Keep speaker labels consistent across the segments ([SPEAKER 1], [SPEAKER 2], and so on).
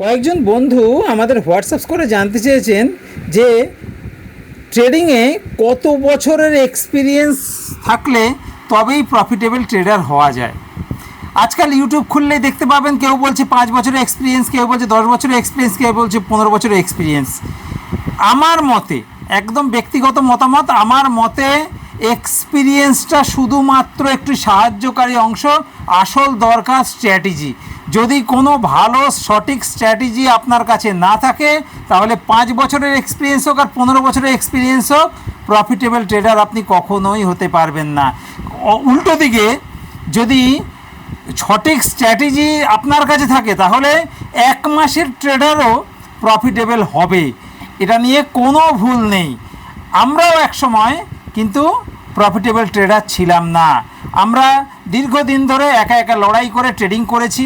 [SPEAKER 1] কয়েকজন বন্ধু আমাদের হোয়াটসঅ্যাপ করে জানতে চেয়েছেন যে ট্রেডিংয়ে কত বছরের এক্সপিরিয়েন্স থাকলে তবেই প্রফিটেবল ট্রেডার হওয়া যায়। আজকাল ইউটিউব খুললে দেখতে পাবেন কেউ বলছে পাঁচ বছরের এক্সপিরিয়েন্স কেউ বলছে দশ বছরের এক্সপিরিয়েন্স কেউ বলছে পনেরো বছরের এক্সপিরিয়েন্স আমার মতে, একদম ব্যক্তিগত মতামত, আমার মতে এক্সপিরিয়েন্সটা শুধুমাত্র একটি সাহায্যকারী অংশ, আসল দরকার স্ট্র্যাটেজি যদি কোনো ভালো সঠিক স্ট্র্যাটেজি আপনার কাছে না থাকে, তাহলে পাঁচ বছরের এক্সপিরিয়েন্স হোক আর পনেরো বছরের এক্সপিরিয়েন্স হোক প্রফিটেবল ট্রেডার আপনি কখনোই হতে পারবেন না। উল্টো দিকে যদি সঠিক স্ট্র্যাটেজি আপনার কাছে থাকে, তাহলে এক মাসের ট্রেডারও প্রফিটেবল হবে। এটা নিয়ে কোনো ভুল নেই। আমরাও এক সময় কিন্তু প্রফিটেবল ট্রেডার ছিলাম না। আমরা দীর্ঘদিন ধরে একা একা লড়াই করে ট্রেডিং করেছি,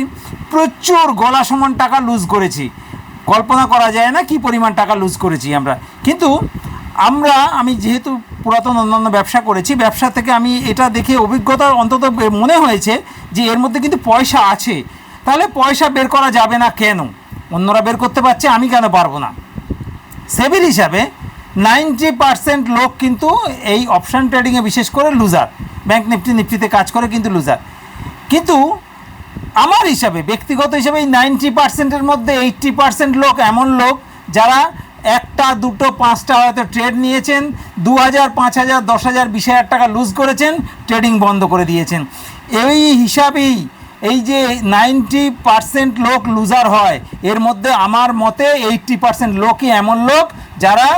[SPEAKER 1] প্রচুর গলা সমান টাকা লুজ করেছি। কল্পনা করা যায় না কি পরিমাণ টাকা লুজ করেছি আমরা। কিন্তু আমরা, আমি যেহেতু পুরাতন অন্যান্য ব্যবসা করেছি, ব্যবসা থেকে আমি এটা দেখে অভিজ্ঞতা অন্তত মনে হয়েছে যে এর মধ্যে কিন্তু পয়সা আছে। তাহলে পয়সা বের করা যাবে না কেন? অন্যরা বের করতে পারছে, আমি কেন পারব না? সেভির হিসাবে নাইনটি পার্সেন্ট লোক কিন্তু এই অপশান ট্রেডিংয়ে বিশেষ করে লুজার ব্যাংক নিফটি, নিফটিতে কাজ করে কিন্তু লুজার কিন্তু আমার হিসাবে, ব্যক্তিগত হিসাবে এই নাইনটি পার্সেন্টের মধ্যে এইট্টি পার্সেন্ট লোক এমন লোক যারা একটা, দুটো, পাঁচটা হয়তো ট্রেড নিয়েছেন দু হাজার পাঁচ হাজার দশ হাজার বিশ হাজার টাকা লুজ করেছেন ট্রেডিং বন্ধ করে দিয়েছেন। এই হিসাবেই এই যে নাইনটি পার্সেন্ট লোক লুজার হয়, এর মধ্যে আমার মতে এইট্টি পার্সেন্ট লোকই এমন লোক যারা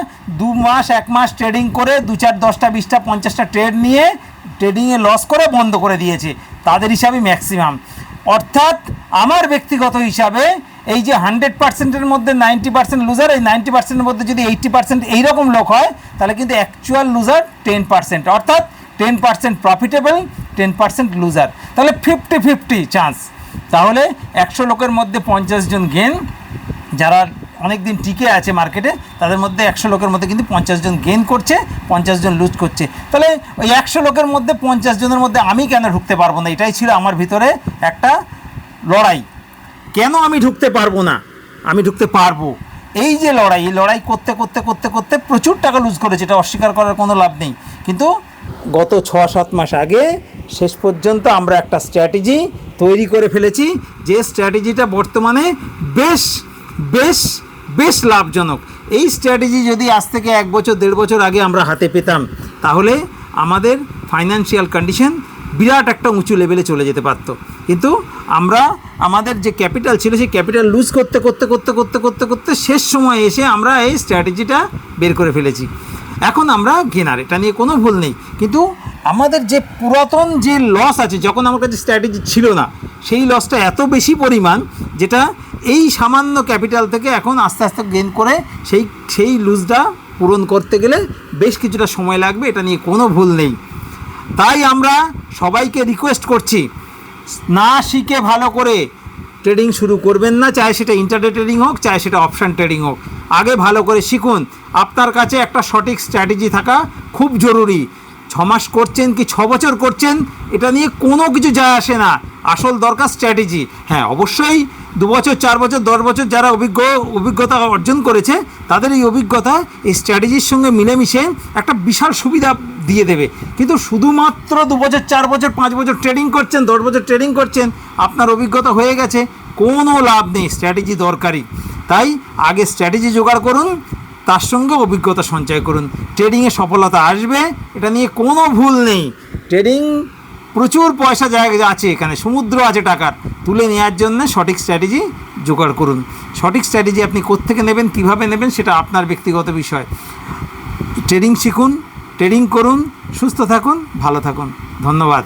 [SPEAKER 1] দু মাস, এক মাস ট্রেডিং করে, দু চার দশটা, বিশটা, পঞ্চাশটা ট্রেড নিয়ে ট্রেডিংয়ে লস করে বন্ধ করে দিয়েছে। তাদের হিসাবে ম্যাক্সিমাম অর্থাৎ আমার ব্যক্তিগত হিসাবে এই যে হান্ড্রেড পার্সেন্টের মধ্যে নাইনটি পার্সেন্ট লুজার এই নাইনটি পার্সেন্টের মধ্যে যদি এইটটি পার্সেন্ট এইরকম লোক হয়, তাহলে কিন্তু অ্যাকচুয়াল লুজার টেন পার্সেন্ট অর্থাৎ ten percent profitable ten percent loser তাহলে ফিফটি ফিফটি চান্স তাহলে একশো লোকের মধ্যে পঞ্চাশ জন গেন যারা অনেক দিন টিকে আছে মার্কেটে, তাদের মধ্যে একশো লোকের মধ্যে কিন্তু পঞ্চাশ জন গেন করছে, পঞ্চাশ জন লুজ করছে। তাহলে ওই একশো লোকের মধ্যে পঞ্চাশ জনের মধ্যে আমি কেন ঢুকতে পারব না? এটাই ছিল আমার ভিতরে একটা লড়াই। কেন আমি ঢুকতে পারব না? আমি ঢুকতে পারব। এই যে লড়াই, এই লড়াই করতে করতে করতে করতে প্রচুর টাকা লুজ করেছে, এটা অস্বীকার করার কোনো লাভ নেই। কিন্তু গত ছ সাত মাস আগে শেষ পর্যন্ত আমরা একটা স্ট্র্যাটেজি তৈরি করে ফেলেছি, যে স্ট্র্যাটেজিটা বর্তমানে বেশ বেশ বেশ লাভজনক। এই স্ট্র্যাটেজি যদি আজ থেকে এক বছর, দেড় বছর আগে আমরা হাতে পেতাম, তাহলে আমাদের ফাইন্যান্সিয়াল কন্ডিশন বিরাট একটা উঁচু লেভেলে চলে যেতে পারতো। কিন্তু আমরা আমাদের যে ক্যাপিটাল ছিল, সেই ক্যাপিটাল লুজ করতে করতে করতে করতে করতে করতে শেষ সময় এসে আমরা এই স্ট্র্যাটেজিটা বের করে ফেলেছি। এখন আমরা গেনার এটা নিয়ে কোনো ভুল নেই। কিন্তু আমাদের যে পুরাতন যে লস আছে, যখন আমার কাছে স্ট্র্যাটেজি ছিল না, সেই লসটা এত বেশি পরিমাণ, যেটা এই সামান্য ক্যাপিটাল থেকে এখন আস্তে আস্তে গেন করে সেই সেই লুজটা পূরণ করতে গেলে বেশ কিছুটা সময় লাগবে, এটা নিয়ে কোনো ভুল নেই। তাই আমরা সবাইকে রিকোয়েস্ট করছি, না শিখে ভালো করে ট্রেডিং শুরু করবেন না, চাই সেটা ইন্টারডে ট্রেডিং হোক, চাই সেটা অপশান ট্রেডিং হোক। আগে ভালো করে শিখুন, আপনার কাছে একটা সঠিক স্ট্র্যাটেজি থাকা খুব জরুরি। ছ মাস করছেন কি ছ বছর করছেন, এটা নিয়ে কোনো কিছু যায় আসে না। আসল দরকার স্ট্র্যাটেজি হ্যাঁ অবশ্যই দু বছর চার বছর, দশ বছর যারা অভিজ্ঞ, অভিজ্ঞতা অর্জন করেছে, তাদের এই অভিজ্ঞতা, এই স্ট্র্যাটেজির সঙ্গে মিলেমিশে একটা বিশাল সুবিধা দিয়ে দেবে। কিন্তু শুধুমাত্র দু বছর চার বছর, পাঁচ বছর ট্রেডিং করছেন, দশ বছর ট্রেডিং করছেন, আপনার অভিজ্ঞতা হয়ে গেছে, কোনো লাভ নেই স্ট্র্যাটেজি দরকারি তাই আগে স্ট্র্যাটেজি জোগাড় করুন, তার সঙ্গে অভিজ্ঞতা সঞ্চয় করুন। ট্রেডিংয়ে সফলতা আসবে, এটা নিয়ে কোনো ভুল নেই। ট্রেডিং প্রচুর পয়সা জায়গা আছে এখানে, সমুদ্র আছে টাকার। তুলে নেওয়ার জন্য সঠিক স্ট্র্যাটেজি জোগাড় করুন। সঠিক স্ট্র্যাটেজি আপনি কোত্থেকে নেবেন, কীভাবে নেবেন, সেটা আপনার ব্যক্তিগত বিষয়। ট্রেডিং শিখুন ট্রেডিং করুন, সুস্থ থাকুন, ভালো থাকুন। ধন্যবাদ।